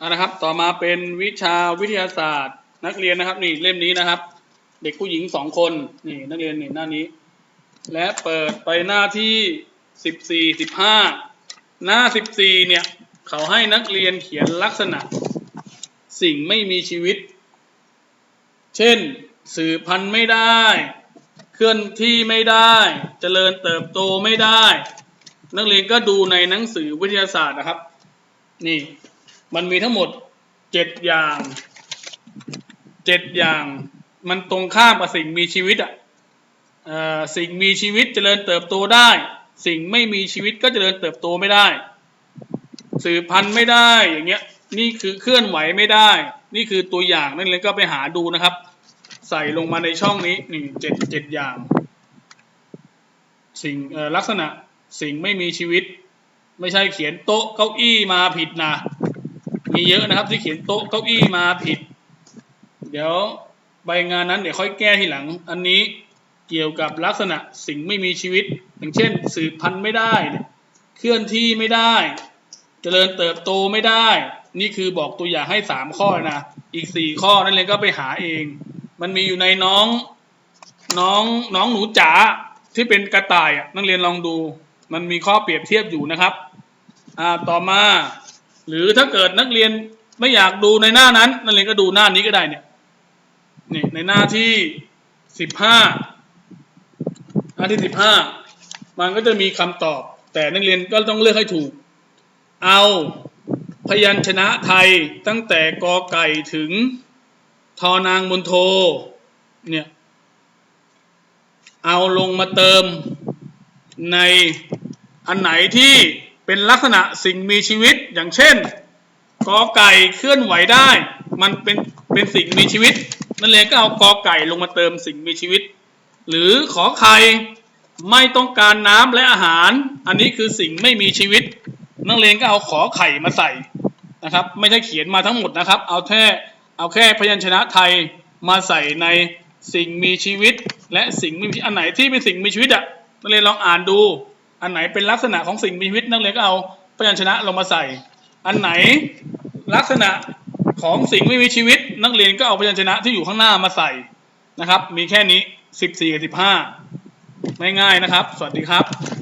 อ่านะครับ ต่อมาเป็นวิชาวิทยาศาสตร์ นักเรียนนะครับนี่เล่มนี้นะครับ เด็กผู้หญิงสองคนนี่นักเรียนนี่หน้านี้ และเปิดไปหน้าที่สิบสี่สิบห้าหน้าสิบสี่เนี่ยเขาให้นักเรียนเขียนลักษณะ สิ่งไม่มีชีวิต เช่น สื่อพันธุ์ไม่ได้ เคลื่อนที่ไม่ได้ เจริญเติบโตไม่ได้ นักเรียนก็ดูในหนังสือวิทยาศาสตร์นะครับ นี่ มันมีทั้งหมดเจ็ดอย่างเจ็ดอย่าง มันตรงข้ามกับสิ่งมีชีวิตอะสิ่งมีชีวิตเจริญเติบโตได้ สิ่งไม่มีชีวิตก็เจริญเติบโตไม่ได้ สืบพันธุ์ไม่ได้อย่างเงี้ยนี่คือเคลื่อนไหวไม่ได้ นี่คือตัวอย่างนั่นเลยก็ไปหาดูนะครับ ใส่ลงมาในช่องนี้นี่เจ็ดเจ็ดอย่าง สิ่งลักษณะสิ่งไม่มีชีวิต ไม่ใช่เขียนโต๊ะเก้าอี้มาผิดนะ มีเยอะนะครับที่เขียนโต๊ะเก้าอี้มาผิด เดี๋ยวใบงานนั้นเดี๋ยวค่อยแก้ทีหลัง อันนี้เกี่ยวกับลักษณะสิ่งไม่มีชีวิต อย่างเช่น สืบพันธุ์ไม่ได้ เคลื่อนที่ไม่ได้ เจริญเติบโตไม่ได้ นี่คือบอกตัวอย่างให้สามข้อนะอีกสี่ข้อนั่นเลยก็ไปหาเอง มันมีอยู่ในน้องน้องน้องหนูจ๋าที่เป็นกระต่ายอะนักเรียนลองดู มันมีข้อเปรียบเทียบอยู่นะครับ อ่าต่อมา หรือถ้าเกิดนักเรียนไม่อยากดูในหน้านั้น นักเรียนก็ดูหน้านี้ก็ได้เนี่ยนี่ในหน้าที่สิบห้าหน้าที่สิบห้ามันก็จะมีคำตอบ แต่นักเรียนก็ต้องเลือกให้ถูก เอาพยัญชนะไทยตั้งแต่กอไก่ถึงทอนางบนโทเนี่ยเอาลงมาเติมในอันไหนที่ เป็นลักษณะสิ่งมีชีวิตอย่างเช่นกอไก่เคลื่อนไหวได้ มันเป็นเป็นสิ่งมีชีวิตนั่นเลยก็เอากอไก่ลงมาเติมสิ่งมีชีวิต หรือขอไข่ไม่ต้องการน้ำและอาหาร อันนี้คือสิ่งไม่มีชีวิต นักเรียนก็เอาขอไข่มาใส่นะครับ ไม่ใช่เขียนมาทั้งหมดนะครับ เอาแค่เอาแค่พยัญชนะไทยมาใส่ในสิ่งมีชีวิต และสิ่งมีอันไหนที่เป็นสิ่งมีชีวิตอะนักเรียนลองอ่านดู อันไหนเป็นลักษณะของสิ่งมีชีวิตนักเรียนก็เอาพยัญชนะลงมาใส่ อันไหนลักษณะของสิ่งไม่มีชีวิต นักเรียนก็เอาพยัญชนะที่อยู่ข้างหน้ามาใส่นะครับ มีแค่นี้ 14กับ15ง่ายๆนะครับ สวัสดีครับ